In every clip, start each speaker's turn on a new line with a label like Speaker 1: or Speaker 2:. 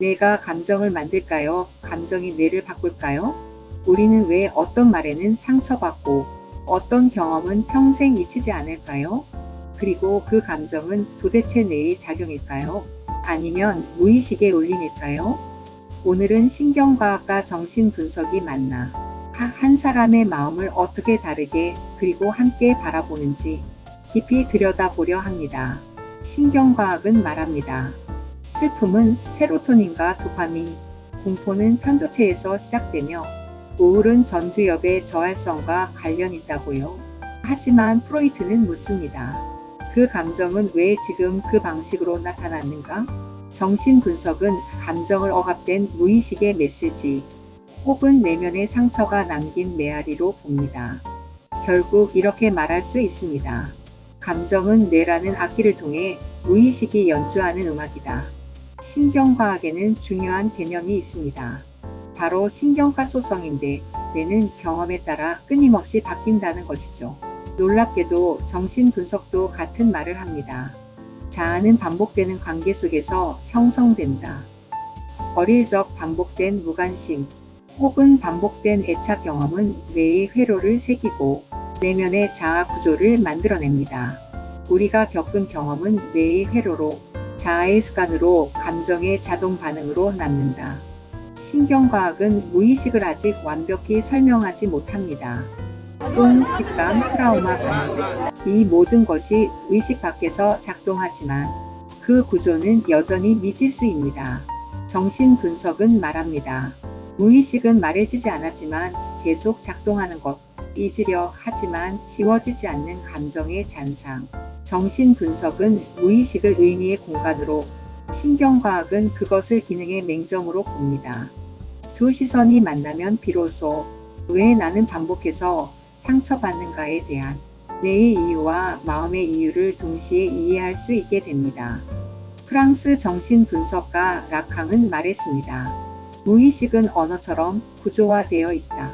Speaker 1: 뇌가 감정을 만들까요? 감정이 뇌를 바꿀까요? 우리는 왜 어떤 말에는 상처받고 어떤 경험은 평생 잊히지 않을까요? 그리고 그 감정은 도대체 뇌의 작용일까요? 아니면 무의식의 울림일까요? 오늘은 신경과학과 정신분석이 만나 하- 한 사람의 마음을 어떻게 다르게 그리고 함께 바라보는지 깊이 들여다보려 합니다. 신경과학은 말합니다. 슬픔은 세로토닌과 도파민, 공포는 편도체에서 시작되며 우울은 전두엽의 저활성과 관련 있다고요. 하지만 프로이트는 묻습니다. 그 감정은 왜 지금 그 방식으로 나타났는가? 정신 분석은 감정을 억압된 무의식의 메시지 혹은 내면의 상처가 남긴 메아리로 봅니다. 결국 이렇게 말할 수 있습니다. 감정은 뇌라는 악기를 통해 무의식이 연주하는 음악이다. 신경과학에는 중요한 개념이 있습니다. 바로 신경가소성인데 뇌는 경험에 따라 끊임없이 바뀐다는 것이죠. 놀랍게도 정신분석도 같은 말을 합니다. 자아는 반복되는 관계 속에서 형성된다. 어릴 적 반복된 무관심 혹은 반복된 애착 경험은 뇌의 회로를 새기고 내면의 자아 구조를 만들어냅니다. 우리가 겪은 경험은 뇌의 회로로 자아의 습관으로 감정의 자동 반응으로 남는다. 신경과학은 무의식을 아직 완벽히 설명하지 못합니다. 똥, 직감, 트라우마 반응. 이 모든 것이 의식 밖에서 작동하지만 그 구조는 여전히 미지수입니다. 정신 분석은 말합니다. 무의식은 말해지지 않았지만 계속 작동하는 것, 잊으려 하지만 지워지지 않는 감정의 잔상. 정신분석은 무의식을 의미의 공간으로, 신경과학은 그것을 기능의 맹점으로 봅니다. 두 시선이 만나면 비로소 왜 나는 반복해서 상처받는가에 대한 뇌의 이유와 마음의 이유를 동시에 이해할 수 있게 됩니다. 프랑스 정신분석가 라캉은 말했습니다. 무의식은 언어처럼 구조화되어 있다.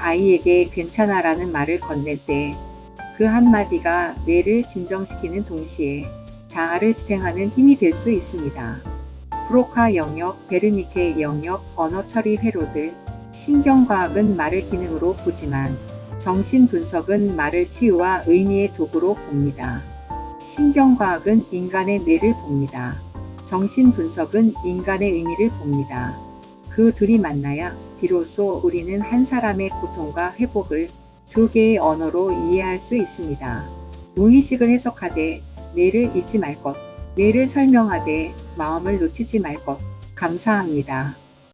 Speaker 1: 아이에게 괜찮아라는 말을 건넬 때 그 한마디가 뇌를 진정시키는 동시에 자아를 지탱하는 힘이 될 수 있습니다. 브로카 영역, 베르니케 영역, 언어 처리 회로들, 신경과학은 말을 기능으로 보지만 정신 분석은 말을 치유와 의미의 도구로 봅니다. 신경과학은 인간의 뇌를 봅니다. 정신 분석은 인간의 의미를 봅니다. 그 둘이 만나야 비로소 우리는 한 사람의 고통과 회복을 두 개의 언어로 이해할 수 있습니다. 무의식을 해석하되 뇌를 잊지 말 것, 뇌를 설명하되 마음을 놓치지 말 것. 감사합니다.